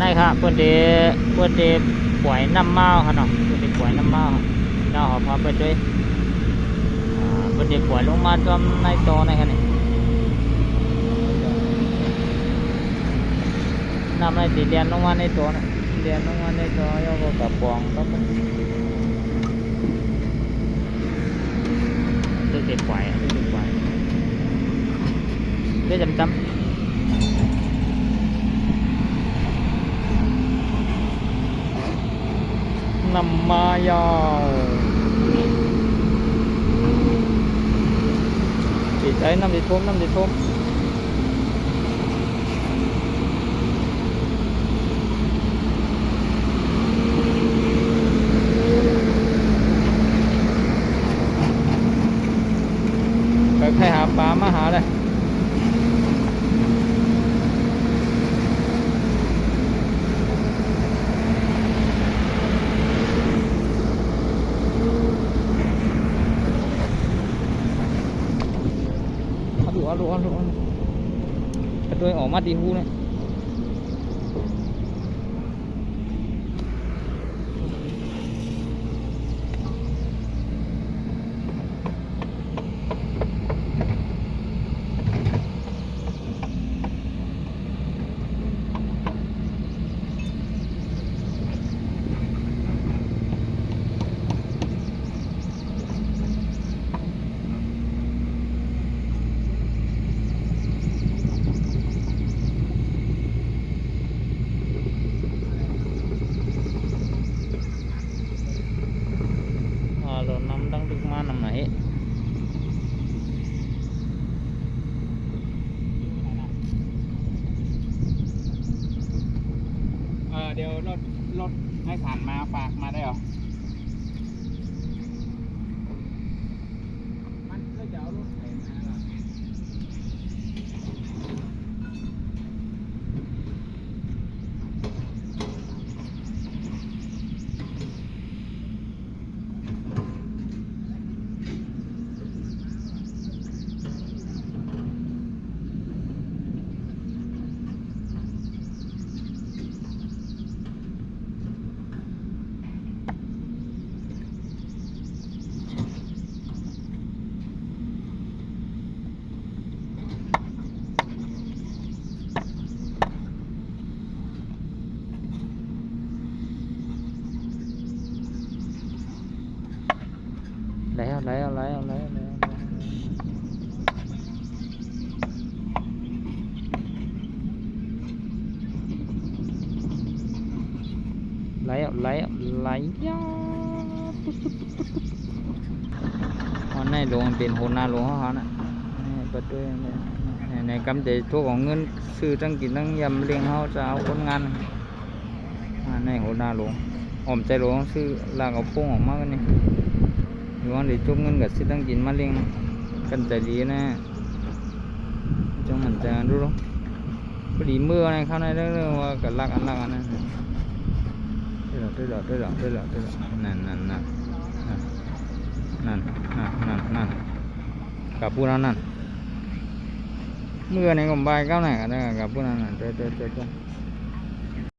ในครับเพื่อนเดเพื่อนเดป่วยน้ำเมาครับเนาะเพื่อนเดป่วยน้ำเมาเราขอพาไปด้วยเพื่อนเดป่วยลงมาจอมในโตในครับนี่น้ำในตีเรียนลงมาในโตนะเรียนลงมาในโตยกกับปองก็มันตัวเด็กป่วยตัวเด็กป่วยเดี๋ยจำจำ நம்மாயா chị đấy, năm thì thôm, năm thì thôm. Cái khai hạ bám hả đây? เอาดูเอาดูเอาดูเอาดูกระโดยออกมาดีฮูเนี่ยอ่าเรานำดังดึกมานำไหน เดี๋ยวรถรถให้ผ่านมาฝากมาได้เหรอ lấy lấy lấy lấy. Lấy lấy lấy con này luôn tiền hồn na luôn hả nè bật đuôi này này cầm để thuốc của ngân, sư trăng kỳ năng yầm liền hao trao con ngăn. À, này, hồn na luôn ổm chạy luôn sư là ngọc phun ổm mắc này. ยู่วันดีจุกเงินกับซื้อตั้งกินมาเร็งกันใจดีนะจังมันจะรู้หรอพอดีเมื่อนะเข้าในเรื่องว่ากับลักอันลักอันนั้นเด้หรอได้หรอได้หรอได้หรอได้หรอนั่นนั่นนั่นนั่นนั่นนั่นนั่นกับผู้นั้นนเมื่อในกบมใบก้าวหนกันนะกับผู้นั้นนั่นเจ้าเจ้าเจ้